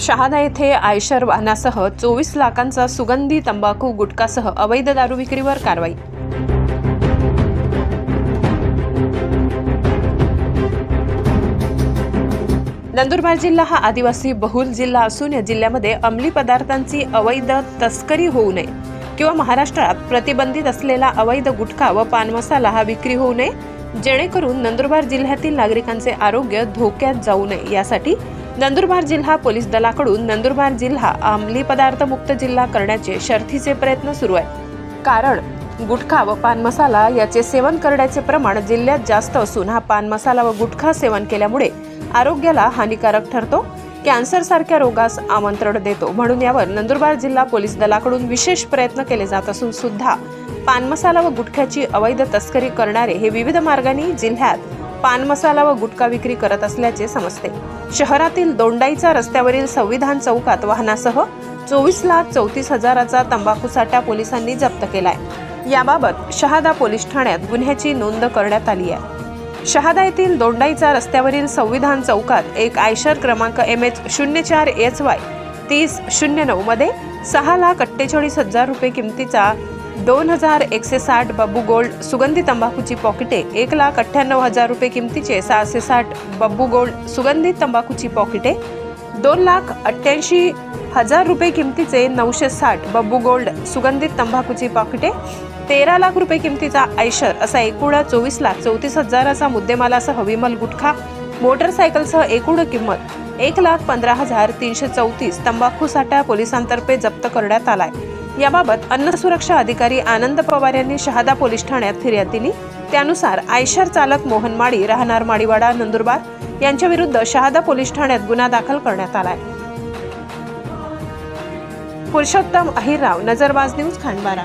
शहादा येथे आयशर वाहनासह चोवीस लाखांचा सुगंधी तंबाखू गुटखासह अवैध दारू विक्रीवर कारवाई. नंदुरबार जिल्हा हा आदिवासी बहुल जिल्हा असून या जिल्ह्यामध्ये अंमली पदार्थांची अवैध तस्करी होऊ नये किंवा महाराष्ट्रात प्रतिबंधित असलेला अवैध गुटखा व पानमसाला हा विक्री होऊ नये जेणेकरून नंदुरबार जिल्ह्यातील नागरिकांचे आरोग्य धोक्यात जाऊ नये यासाठी नंदुरबार जिल्हा पोलीस दलाकडून नंदुरबार जिल्हा अंमली पदार्थ मुक्त जिल्हा करण्याचे शर्थीचे प्रयत्न सुरू आहेत. कारण गुटखा व पान मसाला याचे सेवन करण्याचे प्रमाण जिल्ह्यात जास्त असून हा पान मसाला व गुटखा सेवन केल्यामुळे आरोग्याला हानिकारक ठरतो कॅन्सर सारख्या रोगास आमंत्रण देतो म्हणून यावर नंदुरबार जिल्हा पोलीस दलाकडून विशेष प्रयत्न केले जात असून सुद्धा पान मसाला व गुटख्याची अवैध तस्करी करणारे हे विविध मार्गांनी जिल्ह्यात पान मसाला व गुटखा विक्री करत असल्याचे समजते. शहरातील दोंडाईचा रस्त्यावरील संविधान चौकात वाहनासह चोवीस लाख चौतीस हजाराचा तंबाखू साठा पोलिसांनी जप्त केलाय. याबाबत शहादा पोलीस ठाण्यात गुन्ह्याची नोंद करण्यात आली आहे. शहादा येथील दोंडाईचा रस्त्यावरील संविधान चौकात एक आयशर क्रमांक एम एच शून्य चार एच वाय तीस शून्य नऊ मध्ये सहा लाख अठ्ठेचाळीस हजार रुपये किमतीचा दोन हजार एकशे साठ बब्बू गोल्ड सुगंधी तंबाखूची पॉकिटे एक लाख अठ्ठ्याण्णव हजार रुपये किमतीचे सहाशे साठ बब्बू गोल्ड सुगंधी तंबाखूची पॉकिटे दोन लाख अठ्ठ्याऐंशी हजार रुपये किमतीचे नऊशे साठ बब्बू गोल्ड सुगंधित तंबाखूची पाकिटे तेरा लाख रुपये किमतीचा आयशर असा एकूण चोवीस लाख चौतीस हजाराचा मुद्देमालासह विमल गुटखा मोटरसायकलसह एकूण किंमत एक लाख पंधरा हजार तीनशे चौतीस तंबाखू साठा पोलिसांतर्फे जप्त करण्यात आलाय. याबाबत अन्न सुरक्षा अधिकारी आनंद पवार यांनी शहादा पोलीस ठाण्यात फिर्याद दिली. त्यानुसार आयशर चालक मोहन माळी राहणार माळीवाडा नंदुरबार यांच्या विरुद्ध शहादा पोलीस ठाण्यात गुन्हा दाखल करण्यात आलाय. पुरुषोत्तम अहिरराव नजरबाज न्यूज खांडबारा